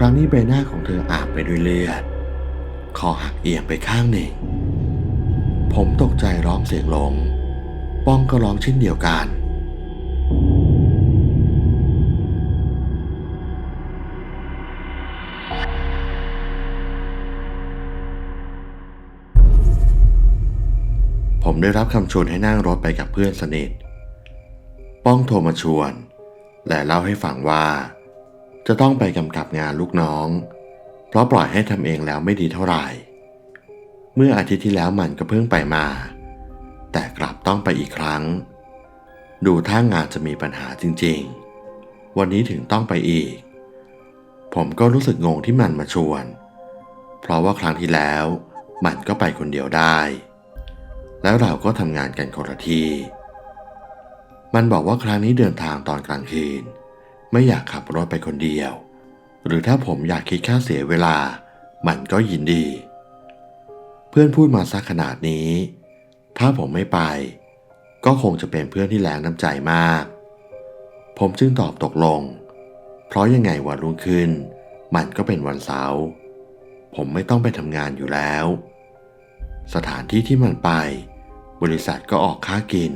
ครั้งนี้ใบหน้าของเธออาบไปด้วยเลือด คอหักเอียงไปข้างหนึ่ง ผมตกใจร้องเสียงลง ป้องก็ร้องเช่นเดียวกัน ผมได้รับคำชวนให้นั่งรถไปกับเพื่อนสนิท ป้องโทรมาชวน และเล่าให้ฟังว่า จะต้องไปกำกับงานลูกน้อง เพราะปล่อยให้ทำเองแล้วไม่ดีเท่าไหร่ เมื่ออาทิตย์ที่แล้วมันก็เพิ่งไปมา แต่กลับต้องไปอีกครั้ง ดูท่างานจะมีปัญหาจริงๆ วันนี้ถึงต้องไปอีก ผมก็รู้สึกงงที่มันมาชวน เพราะว่าครั้งที่แล้วมันก็ไปคนเดียวได้ แล้วเราก็ทำงานกันคนละที่ มันบอกว่าครั้งนี้เดินทางตอนกลางคืน ไม่อยากขับรถไปคนเดียว หรือถ้าผมอยากคิดค่าเสียเวลา มันก็ยินดี เพื่อนพูดมาสักขนาดนี้ ถ้าผมไม่ไป ก็คงจะเป็นเพื่อนที่แรงน้ำใจมาก ผมจึงตอบตกลง เพราะยังไงวันรุ่งขึ้น มันก็เป็นวันเสาร์ผมไม่ต้องไปทำงานอยู่แล้ว สถานที่ที่มันไป บริษัทก็ออกค่ากิน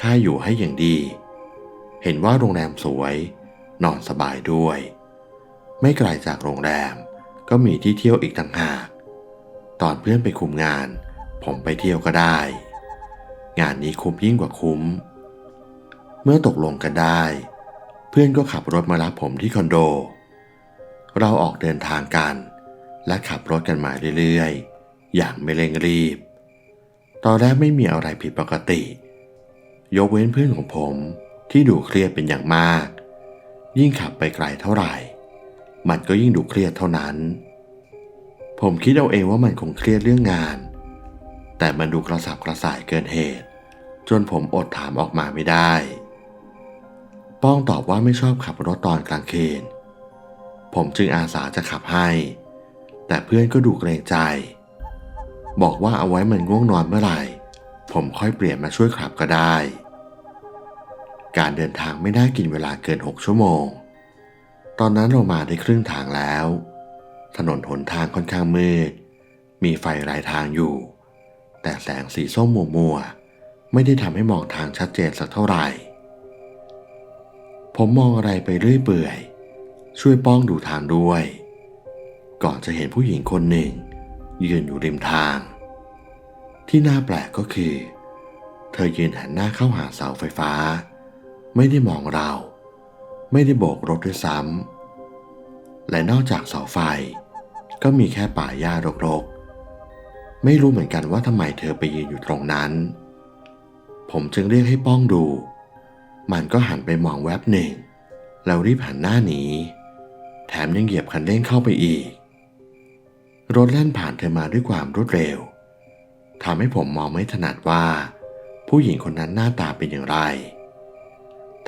ค่าอยู่ให้อย่างดี เห็นว่าโรงแรมสวย นอนสบายด้วย ไม่ไกลจากโรงแรมก็มีที่เที่ยวอีกต่างหาก ตอนเพื่อนไปคุมงาน ผมไปเที่ยวก็ได้ งานนี้คุ้มยิ่งกว่าคุ้ม เมื่อตกลงกันได้ เพื่อนก็ขับรถมารับผมที่คอนโด เราออกเดินทางกัน และขับรถกันมาเรื่อยๆ อย่างไม่เร่งรีบ ตอนแรกไม่มีอะไรผิดปกติ ยกเว้นเพื่อนของผมที่ดูเครียดเป็นอย่างมาก ยิ่งขับไปไกลเท่าไหร่ มันก็ยิ่งดูเครียดเท่านั้น ผมคิดเอาเองว่ามันคงเครียดเรื่องงาน แต่มันดูกระสับกระส่ายเกินเหตุ จนผมอดถามออกมาไม่ได้ ป้องตอบว่าไม่ชอบขับรถตอนกลางคืน ผมจึงอาสาจะขับให้ แต่เพื่อนก็ดูเกรงใจ บอกว่าเอาไว้มันง่วงนอนเมื่อไหร่ ผมค่อยเปลี่ยนมาช่วยขับก็ได้ การเดินทางไม่ได้กินเวลาเกิน 6 ชั่วโมง ตอนนั้นเรามาได้ครึ่งทางแล้ว ถนนหนทางค่อนข้างมืด มีไฟรายทางอยู่ แต่แสงสีส้มมัวๆไม่ได้ทำให้มองทางชัดเจนสักเท่าไหร่ ผมมองอะไรไปเรื่อยเปื่อย ช่วยป้องดูทางด้วย ก่อนจะเห็นผู้หญิงคนหนึ่ง ยืนอยู่ริมทาง ที่น่าแปลกก็คือ เธอยืนหันหน้าเข้าหาเสาไฟฟ้า ไม่ได้มองเรา ไม่ได้โบกรถด้วยซ้ำและนอกจากเสาไฟ ก็มีแค่ป่าหญ้ารกๆ ไม่รู้เหมือนกันว่าทำไมเธอไปยืนอยู่ตรงนั้น ผมจึงเรียกให้ป้องดู มันก็หันไปมองแวบหนึ่ง แล้วรีบหันหน้าหนี แถมยังเหยียบคันเร่งเข้าไปอีก รถแล่นผ่านเธอมาด้วยความรวดเร็วทำให้ผมมองไม่ถนัดว่า ผู้หญิงคนนั้นหน้าตาเป็นอย่างไร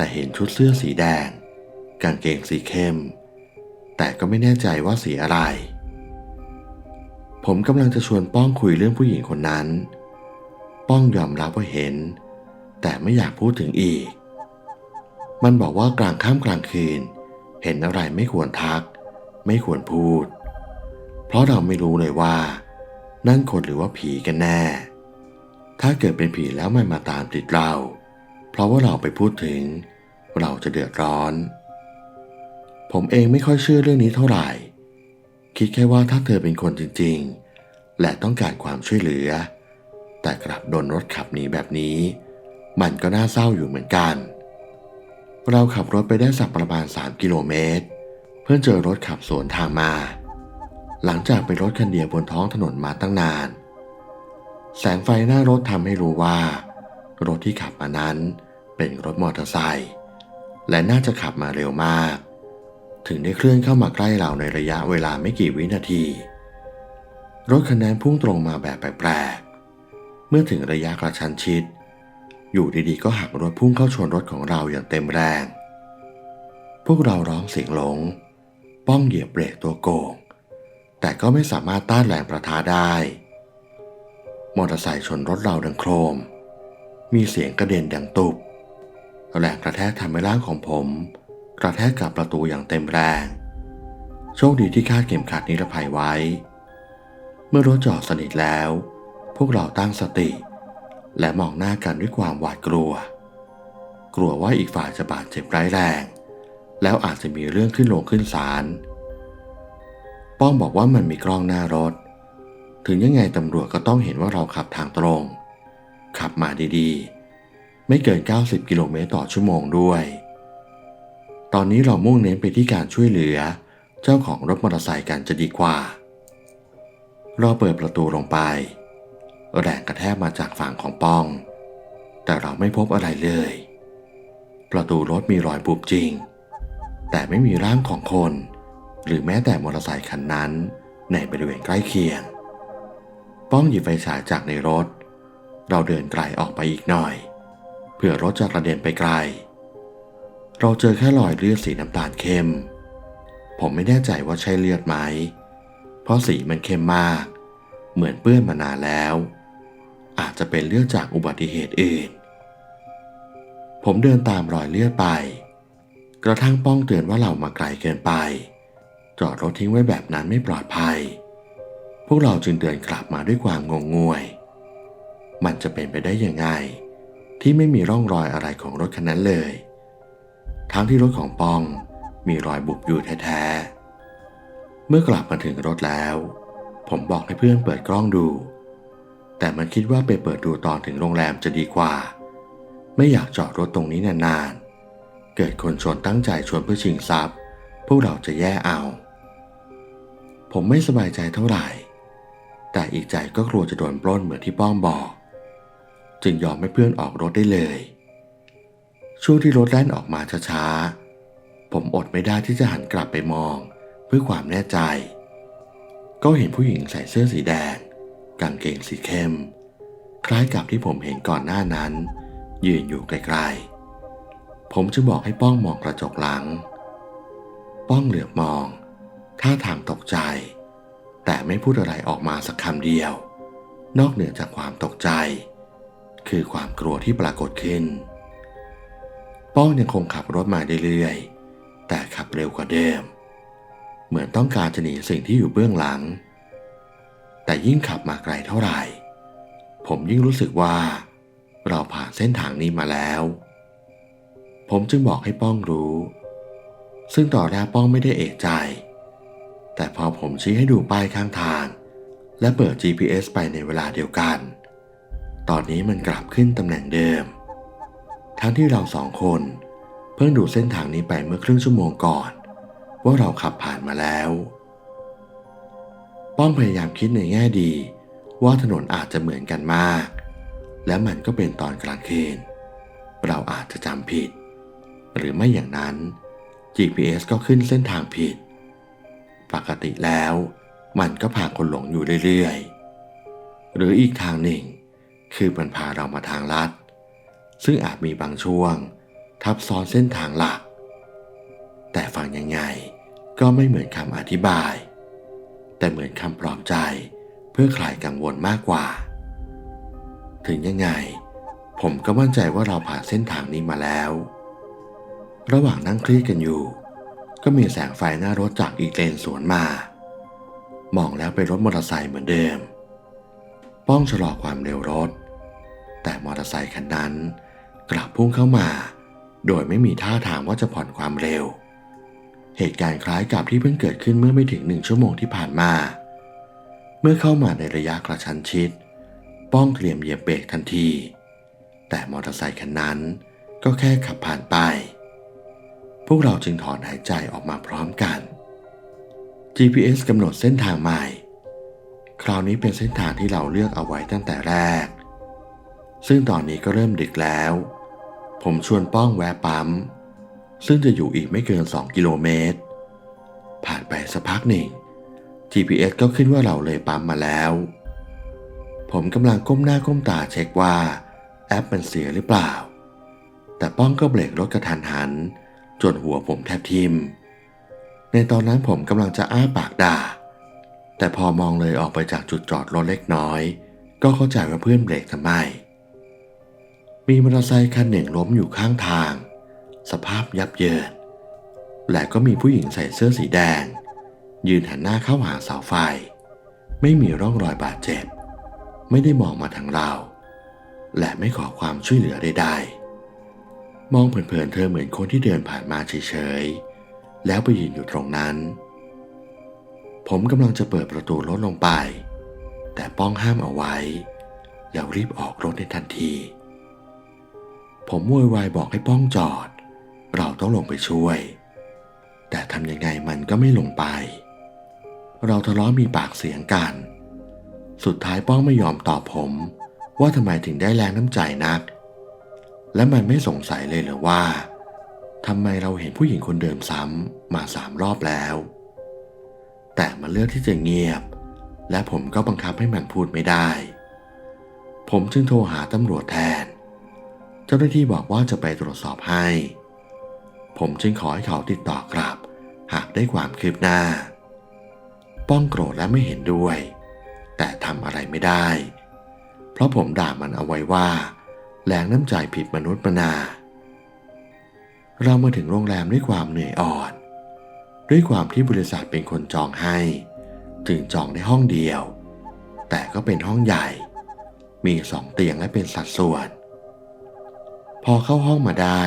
แต่เห็นชุดเสื้อสีแดง กางเกงสีเข้ม แต่ก็ไม่แน่ใจว่าสีอะไร ผมกำลังจะชวนป้องคุยเรื่องผู้หญิงคนนั้น ป้องยอมรับว่าเห็น แต่ไม่อยากพูดถึงอีก มันบอกว่ากลางค่ำกลางคืน เห็นอะไรไม่ควรทัก ไม่ควรพูด เพราะเราไม่รู้เลยว่า นั่นคนหรือว่าผีกันแน่ ถ้าเกิดเป็นผีแล้วมันมาตามติดเรา เพราะว่าเราไปพูดถึง เราจะเดือดร้อน ผมเองไม่ค่อยเชื่อเรื่องนี้เท่าไหร่ คิดแค่ว่าถ้าเธอเป็นคนจริง ๆ และต้องการความช่วยเหลือ แต่กลับโดนรถขับหนีแบบนี้ มันก็น่าเศร้าอยู่เหมือนกัน เราขับรถไปได้สักประมาณ 3 กิโลเมตร เพื่อเจอรถขับสวนทางมา หลังจากไปรถคันเดียวบนท้องถนนมาตั้งนาน แสงไฟหน้ารถทำให้รู้ว่า รถที่ขับมานั้นเป็นรถมอเตอร์ไซค์และน่าจะขับมาเร็วมาก ถึงได้เคลื่อนเข้ามาใกล้เราในระยะเวลาไม่กี่วินาที รถคันนั้นพุ่งตรงมาแบบแปลกๆเมื่อถึงระยะกระชันชิด อยู่ดีๆก็หักรถพุ่งเข้าชนรถของเราอย่างเต็มแรง พวกเราร้องเสียงหลง ป้องเหยียบเบรกตัวโกง แต่ก็ไม่สามารถต้านแรงประทะได้ มอเตอร์ไซค์ชนรถเราดังโครม มีเสียงกระเด็นดังตุบแรงกระแทกทำให้ร่างของผม กระแทกกับประตูอย่างเต็มแรง โชคดีที่คาดเข็มขัดนิรภัยไว้ เมื่อรถจอดสนิทแล้ว พวกเราตั้งสติ และมองหน้ากันด้วยความหวาดกลัว กลัวว่าอีกฝ่ายจะบาดเจ็บร้ายแรง แล้วอาจจะมีเรื่องขึ้นลงขึ้นศาลป้องบอกว่ามันมีกล้องหน้ารถ ถึงยังไงตำรวจก็ต้องเห็นว่าเราขับทางตรง ขับมาดีๆ ไม่เกิน 90 กิโลเมตรต่อชั่วโมงด้วย ตอนนี้เรามุ่งเน้นไปที่การช่วยเหลือ เจ้าของรถมอเตอร์ไซค์กันจะดีกว่า เราเปิดประตูลงไป แรงกระแทกมาจากฝั่งของป้อง แต่เราไม่พบอะไรเลย ประตูรถมีรอยบุบจริง แต่ไม่มีร่างของคน หรือแม้แต่มอเตอร์ไซค์คันนั้น ในบริเวณใกล้เคียง ป้องหยิบไฟฉายจากในรถ เราเดินไกลออกไปอีกหน่อย เพื่อรถจะกระเด็นไปไกล เราเจอแค่รอยเลือดสีน้ำตาลเข้ม ผมไม่แน่ใจว่าใช่เลือดไหม เพราะสีมันเข้มมาก เหมือนเปื้อนมานานแล้ว อาจจะเป็นเลือดจากอุบัติเหตุอื่น ผมเดินตามรอยเลือดไป กระทั่งป้องเตือนว่าเรามาไกลเกินไป จอดรถทิ้งไว้แบบนั้นไม่ปลอดภัย พวกเราจึงเดินกลับมาด้วยความงงงวย มันจะเป็นไปได้ยังไง ที่ไม่มีร่องรอยอะไรของรถคันนั้นเลย ทั้งที่รถของปองมีรอยบุบอยู่แท้ๆ เมื่อกลับมาถึงรถแล้ว ผมบอกให้เพื่อนเปิดกล้องดู แต่มันคิดว่าไปเปิดดูตอนถึงโรงแรมจะดีกว่า ไม่อยากจอดรถตรงนี้นานๆ เกิดคนชนตั้งใจชวนเพื่อชิงทรัพย์ พวกเราจะแย่เอา ผมไม่สบายใจเท่าไหร่ แต่อีกใจก็กลัวจะโดนปล้นเหมือนที่ป้อมบอก จึงยอมให้เพื่อนออกรถได้เลย ช่วงที่รถแล่นออกมาช้าๆ ผมอดไม่ได้ที่จะหันกลับไปมองเพื่อความแน่ใจ ก็เห็นผู้หญิงใส่เสื้อสีแดง กางเกงสีเข้ม คล้ายกับที่ผมเห็นก่อนหน้านั้น ยืนอยู่ไกลๆ ผมจึงบอกให้ป้องมองกระจกหลัง ป้องเหลือบมองท่าทางตกใจ แต่ไม่พูดอะไรออกมาสักคำเดียว นอกเหนือจากความตกใจ คือความกลัวที่ปรากฏขึ้น ป้องยังคงขับรถมาเรื่อยๆ แต่ขับเร็วกว่าเดิม เหมือนต้องการจะหนีสิ่งที่อยู่เบื้องหลัง แต่ยิ่งขับมาไกลเท่าไหร่ ผมยิ่งรู้สึกว่า เราผ่านเส้นทางนี้มาแล้ว ผมจึงบอกให้ป้องรู้ ซึ่งต่อแรกป้องไม่ได้เอกใจ แต่พอผมชี้ให้ดูป้ายข้างทาง และเปิด GPS ไปในเวลาเดียวกัน ตอนนี้มันกลับขึ้นตำแหน่งเดิม ทั้งที่เราสองคน เพิ่งดูเส้นทางนี้ไปเมื่อครึ่งชั่วโมงก่อน ว่าเราขับผ่านมาแล้ว ป้องพยายามคิดในแง่ดี ว่าถนนอาจจะเหมือนกันมาก และมันก็เป็นตอนกลางคืนเราอาจจะจำผิด หรือไม่อย่างนั้น GPS ก็ขึ้นเส้นทางผิด ปกติแล้ว มันก็พาคนหลงอยู่เรื่อยๆ หรืออีกทางหนึ่ง คือมันพาเรามาทางลัด ซึ่งอาจมีบางช่วง ทับซ้อนเส้นทางหลัก แต่ฟังยังไงก็ไม่เหมือนคำอธิบาย แต่เหมือนคำปลอบใจเพื่อคลายกังวลมากกว่า ถึงยังไง ผมก็มั่นใจว่าเราผ่านเส้นทางนี้มาแล้ว ระหว่างนั่งเครียดกันอยู่ ก็มีแสงไฟหน้ารถจากอีกเลนสวนมามองแล้วเป็นรถมอเตอร์ไซค์เหมือนเดิม ป้องชะลอความเร็วรถ แต่มอเตอร์ไซคันนั้น กลับพุ่งเข้ามา โดยไม่มีท่าทางว่าจะผ่อนความเร็ว เหตุการณ์คล้ายกับที่เพิ่งเกิดขึ้นเมื่อไม่ถึงหนึ่งชั่วโมงที่ผ่านมา เมื่อเข้ามาในระยะกระชั้นชิด ป้องเตรียมเหยียบเบรกทันที แต่มอเตอร์ไซค์คันนั้นก็แค่ขับผ่านไป พวกเราจึงถอนหายใจออกมาพร้อมกัน GPS กำหนดเส้นทางใหม่ คราวนี้เป็นเส้นทางที่เราเลือกเอาไว้ตั้งแต่แรก ซึ่งตอนนี้ก็เริ่มดึกแล้ว ผมชวนป้องแวะปั๊ม ซึ่งจะอยู่อีกไม่เกิน 2 กิโลเมตร ผ่านไปสักพักหนึ่ง GPS ก็ขึ้นว่าเราเลยปั๊มมาแล้ว ผมกำลังก้มหน้าก้มตาเช็คว่า แอปมันเสียหรือเปล่า แต่ป้องก็เบรกรถกระทันหัน จนหัวผมแทบทิ่มในตอนนั้นผมกำลังจะอ้าปากด่า แต่พอมองเลยออกไปจากจุดจอดรถเล็กน้อย ก็เข้าใจว่าเพื่อนเบรกทำไม มีมอเตอร์ไซค์คันหนึ่งล้มอยู่ข้างทาง สภาพยับเยิน และก็มีผู้หญิงใส่เสื้อสีแดง ยืนหันหน้าเข้าหาเสาไฟ ไม่มีร่องรอยบาดเจ็บ ไม่ได้มองมาทางเรา และไม่ขอความช่วยเหลือใดๆมองเผินๆเธอเหมือนคนที่เดินผ่านมาเฉยๆแล้วไปยืนอยู่ตรงนั้น ผมกำลังจะเปิดประตูรถลงไป แต่ป้องห้ามเอาไว้แล้วรีบออกรถในทันที ผมโวยวายบอกให้ป้องจอด เราต้องลงไปช่วย แต่ทำยังไงมันก็ไม่ลงไป เราทะเลาะมีปากเสียงกัน สุดท้ายป้องไม่ยอมตอบผม ว่าทำไมถึงได้แรงน้ำใจนัก และมันไม่สงสัยเลยเหรือว่าทำไมเราเห็นผู้หญิงคนเดิมซ้ำมาสามรอบแล้ว แต่มันเลือกที่จะเงียบ และผมก็บังคับให้มันพูดไม่ได้ ผมจึงโทรหาตำรวจแทน เจ้าหน้าที่บอกว่าจะไปตรวจสอบให้ ผมจึงขอให้เขาติดต่อกลับ หากได้ความคืบหน้า ป้องโกรธและไม่เห็นด้วย แต่ทำอะไรไม่ได้ เพราะผมด่ามันเอาไว้ว่าแรงน้ำใจผิดมนุษย์มนา เรามาถึงโรงแรมด้วยความเหนื่อยอ่อน ด้วยความที่บริษัทเป็นคนจองให้ จึงจองได้ห้องเดียว แต่ก็เป็นห้องใหญ่ มีสองเตียงและเป็นสัดส่วน พอเข้าห้องมาได้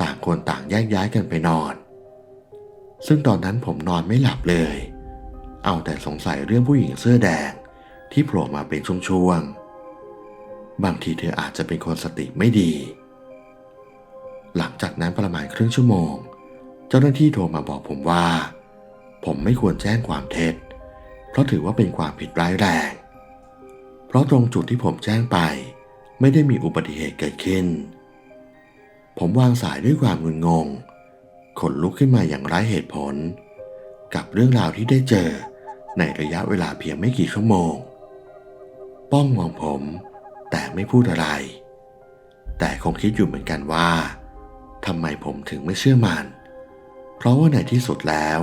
ต่างคนต่างแยกย้ายกันไปนอน ซึ่งตอนนั้นผมนอนไม่หลับเลย เอาแต่สงสัยเรื่องผู้หญิงเสื้อแดงที่โผล่มาเป็นช่วงๆ บางทีเธออาจจะเป็นคนสติไม่ดี หลังจากนั้นประมาณครึ่งชั่วโมง เจ้าหน้าที่โทรมาบอกผมว่า ผมไม่ควรแจ้งความเท็จ เพราะถือว่าเป็นความผิดร้ายแรง เพราะตรงจุดที่ผมแจ้งไป ไม่ได้มีอุบัติเหตุเกิดขึ้น ผมวางสายด้วยความงุนงง ขนลุกขึ้นมาอย่างไร้เหตุผล กับเรื่องราวที่ได้เจอในระยะเวลาเพียงไม่กี่ชั่วโมง ป้องมองผมแต่ไม่พูดอะไร แต่คงคิดอยู่เหมือนกันว่าทำไมผมถึงไม่เชื่อมัน เพราะว่าในที่สุดแล้ว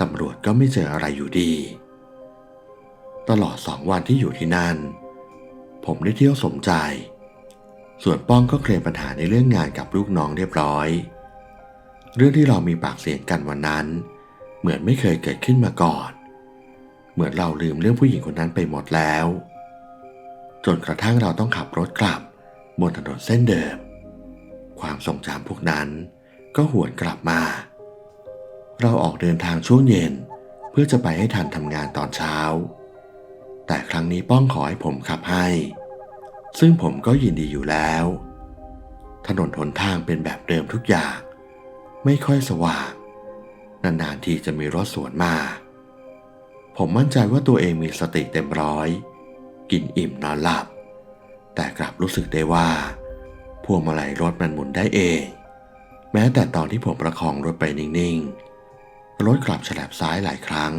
ตำรวจก็ไม่เจออะไรอยู่ดี ตลอดสองวันที่อยู่ที่นั่น ผมได้เที่ยวสมใจ ส่วนป้องก็เคลียร์ปัญหาในเรื่องงานกับลูกน้องเรียบร้อย เรื่องที่เรามีปากเสียงกันวันนั้น เหมือนไม่เคยเกิดขึ้นมาก่อน เหมือนเราลืมเรื่องผู้หญิงคนนั้นไปหมดแล้ว จนกระทั่งเราต้องขับรถกลับบนถนนเส้นเดิม ความทรงจำพวกนั้นก็หวนกลับมา เราออกเดินทางช่วงเย็นเพื่อจะไปให้ทันทำงานตอนเช้า แต่ครั้งนี้ป้องขอให้ผมขับให้ ซึ่งผมก็ยินดีอยู่แล้ว ถนนหนทางเป็นแบบเดิมทุกอย่าง ไม่ค่อยสว่าง นานๆทีจะมีรถสวนมา ผมมั่นใจว่าตัวเองมีสติเต็มร้อย กินอิ่มนอนหลับ แต่กลับรู้สึกได้ว่าพวงมาลัยรถมันหมุนได้เอง แม้แต่ตอนที่ผมประคองรถไปนิ่งๆ รถกลับฉลับซ้ายหลายครั้ง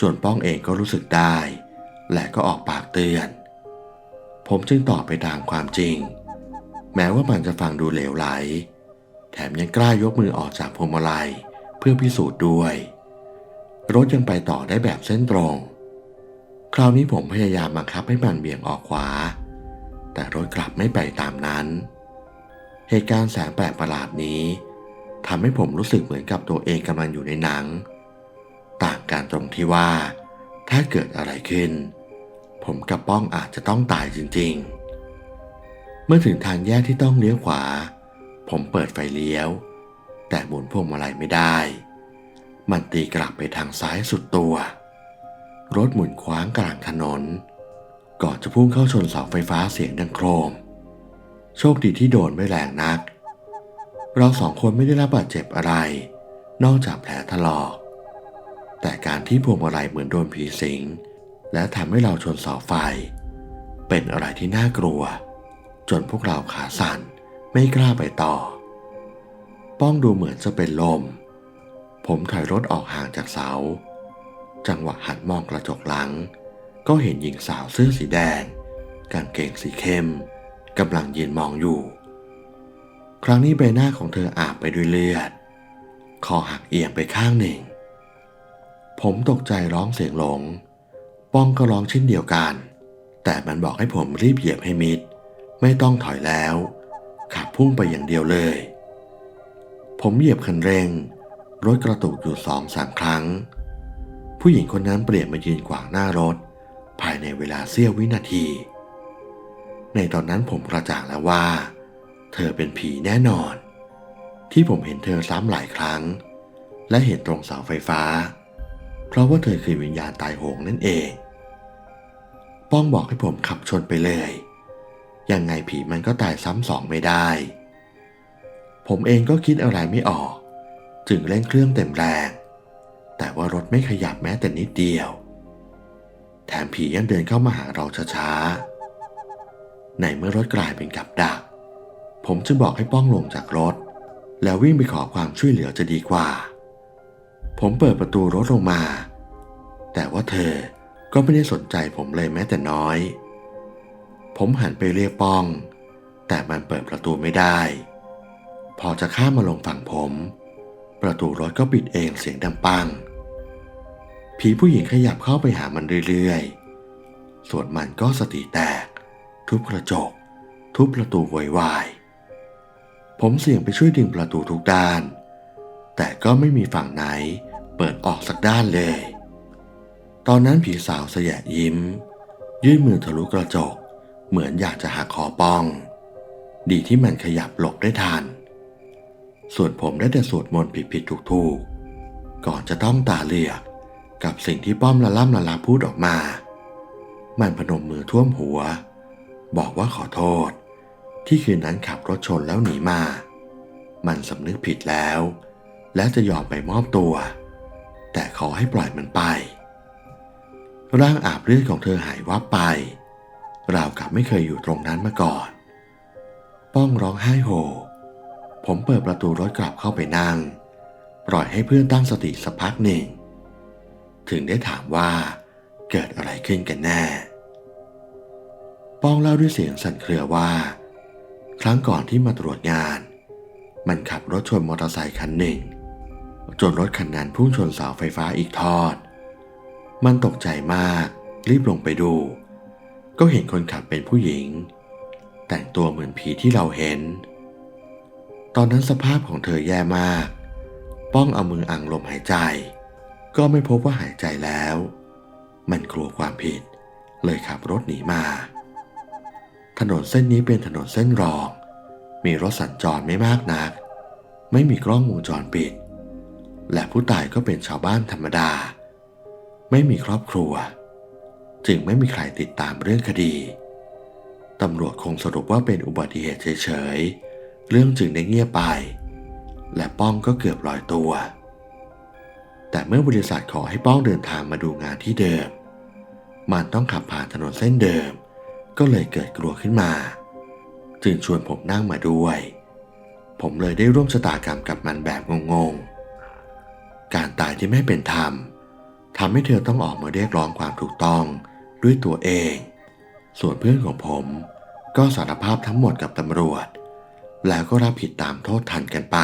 จนป้องเองก็รู้สึกได้ และก็ออกปากเตือน ผมจึงตอบไปตามความจริง แม้ว่ามันจะฟังดูเหลวไหล แถมยังกล้ายกมือออกจากพวงมาลัยเพื่อพิสูจน์ด้วย รถยังไปต่อได้แบบเส้นตรง คราวนี้ผมพยายามบังคับให้มันเบี่ยงออกขวา แต่รถกลับไม่ไปตามนั้น เหตุการณ์แสงแปลกประหลาดนี้ทำให้ผมรู้สึกเหมือนกับตัวเองกำลังอยู่ในหนัง ต่างกันตรงที่ว่า ถ้าเกิดอะไรขึ้น ผมกับป้องอาจจะต้องตายจริงๆ เมื่อถึงทางแยกที่ต้องเลี้ยวขวา ผมเปิดไฟเลี้ยว แต่หมุนพวงมาลัยไม่ได้ มันตีกลับไปทางซ้ายสุดตัว รถหมุนคว้างกลางถนน ก่อนจะพุ่งเข้าชนเสาไฟฟ้าเสียงดังโครม โชคดีที่โดนไม่แรงนัก เราสองคนไม่ได้รับบาดเจ็บอะไร นอกจากแผลถลอก แต่การที่พวงมาลัยเหมือนโดนผีสิง และทำให้เราชนเสาไฟ เป็นอะไรที่น่ากลัว จนพวกเราขาสั่นไม่กล้าไปต่อ ป้องดูเหมือนจะเป็นลม ผมถอยรถออกห่างจากเสา จังหวะหันมองกระจกหลัง ก็เห็นหญิงสาวเสื้อสีแดง กางเกงสีเข้มกำลังยืนมองอยู่ ครั้งนี้ใบหน้าของเธออาบไปด้วยเลือด คอหักเอียงไปข้างหนึ่ง ผมตกใจร้องเสียงหลง ป้องก็ร้องเช่นเดียวกัน แต่มันบอกให้ผมรีบเหยียบให้มิด ไม่ต้องถอยแล้ว ขับพุ่งไปอย่างเดียวเลย ผมเหยียบคันเร่ง รถกระตุกอยู่สองสามครั้ง ผู้หญิงคนนั้นเปลี่ยนมายืนขวางหน้ารถ ภายในเวลาเสี้ยววินาที ในตอนนั้นผมกระจ่างแล้วว่า เธอเป็นผีแน่นอน ที่ผมเห็นเธอซ้ำหลายครั้ง และเห็นตรงเสาไฟฟ้า เพราะว่าเธอคือวิญญาณตายโหงนั่นเอง ป้องบอกให้ผมขับชนไปเลย ยังไงผีมันก็ตายซ้ำสองไม่ได้ ผมเองก็คิดอะไรไม่ออก จึงเร่งเครื่องเต็มแรง แต่ว่ารถไม่ขยับแม้แต่นิดเดียว แถมผียังเดินเข้ามาหาเราช้าๆ ในเมื่อรถกลายเป็นกับดัก ผมจึงบอกให้ป้องลงจากรถ แล้ววิ่งไปขอความช่วยเหลือจะดีกว่า ผมเปิดประตูรถลงมา แต่ว่าเธอ ก็ไม่ได้สนใจผมเลยแม้แต่น้อย ผมหันไปเรียกป้อง แต่มันเปิดประตูไม่ได้ พอจะข้ามมาลงฝั่งผม ประตูรถก็ปิดเองเสียงดังปัง ผีผู้หญิงขยับเข้าไปหามันเรื่อยๆ ส่วนมันก็สติแตก ทุบกระจก ทุบประตูโวยวายผมเสี่ยงไปช่วยดึงประตูทุกด้าน แต่ก็ไม่มีฝั่งไหนเปิดออกสักด้านเลย ตอนนั้นผีสาวสยะยิ้ม ยื่นมือทะลุกระจก เหมือนอยากจะหักคอป้อง ดีที่มันขยับหลบได้ทันส่วนผมได้แต่สวดมนต์ผิดๆถูกๆ ก่อนจะต้องตาเลือกกับสิ่งที่ป้อมละล่ำละลาพูดออกมา มันพนมมือท่วมหัว บอกว่าขอโทษ ที่คืนนั้นขับรถชนแล้วหนีมา มันสำนึกผิดแล้ว และจะยอมไปมอบตัว แต่ขอให้ปล่อยมันไป ร่างอาบเลือดของเธอหายวับไป ราวกับไม่เคยอยู่ตรงนั้นมาก่อน ป้องร้องไห้โฮผมเปิดประตูรถกลับเข้าไปนั่ง ปล่อยให้เพื่อนตั้งสติสักพักหนึ่ง ถึงได้ถามว่าเกิดอะไรขึ้นกันแน่ ป้องเล่าด้วยเสียงสั่นเครือว่า ครั้งก่อนที่มาตรวจงาน มันขับรถชนมอเตอร์ไซค์คันหนึ่ง จนรถคันนั้นพุ่งชนเสาไฟฟ้าอีกทอด มันตกใจมากรีบลงไปดู ก็เห็นคนขับเป็นผู้หญิง แต่งตัวเหมือนผีที่เราเห็น ตอนนั้นสภาพของเธอแย่มาก ป้องเอามืออังลมหายใจ ก็ไม่พบว่าหายใจแล้ว มันกลัวความผิด เลยขับรถหนีมา ถนนเส้นนี้เป็นถนนเส้นรอง มีรถสัญจรไม่มากนัก ไม่มีกล้องวงจรปิด และผู้ตายก็เป็นชาวบ้านธรรมดา ไม่มีครอบครัว จึงไม่มีใครติดตามเรื่องคดีตำรวจคงสรุปว่าเป็นอุบัติเหตุเฉยๆ เรื่องจึงได้เงียบไป และป้องก็เกือบลอยตัว แต่เมื่อบริษัทขอให้ป้องเดินทางมาดูงานที่เดิม มันต้องขับผ่านถนนเส้นเดิม ก็เลยเกิดกลัวขึ้นมา จึงชวนผมนั่งมาด้วย ผมเลยได้ร่วมชะตากรรมกับมันแบบงงๆ การตายที่ไม่เป็นธรรม ทำให้เธอต้องออกมาเรียกร้องความถูกต้องด้วยตัวเอง ส่วนเพื่อนของผมก็สารภาพทั้งหมดกับตำรวจ แล้วก็รับผิดตามโทษทันกันไป